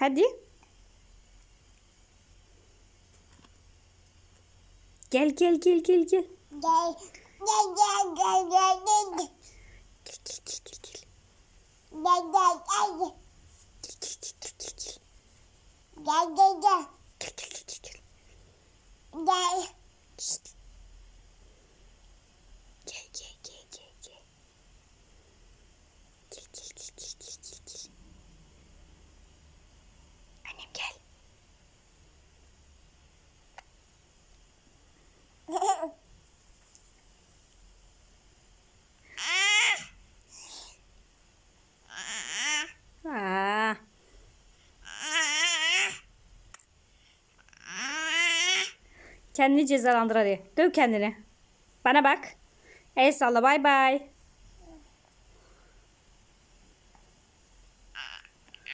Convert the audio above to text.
Hadi. Gel gel gel gel gel. Gel. Gel gel gel gel gel. Gel gel gel gel gel. Gel gel gel. Gel gel gel gel gel gel. Gel gel gel. Gel gel gel gel gel. Gel. Şşt. Gel gel gel gel gel. Gel gel gel gel gel gel gel. Annem gel. Aa. Kendini cezalandır hadi. Döv kendini. Bana bak. El salla bay bay.